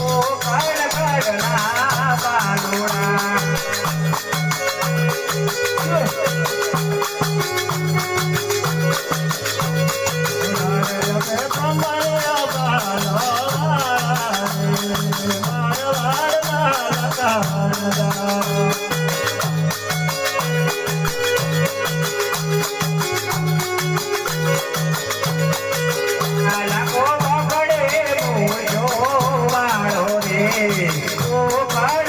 ओ कर करना बालूड़ा વાળો રે ઓ કડ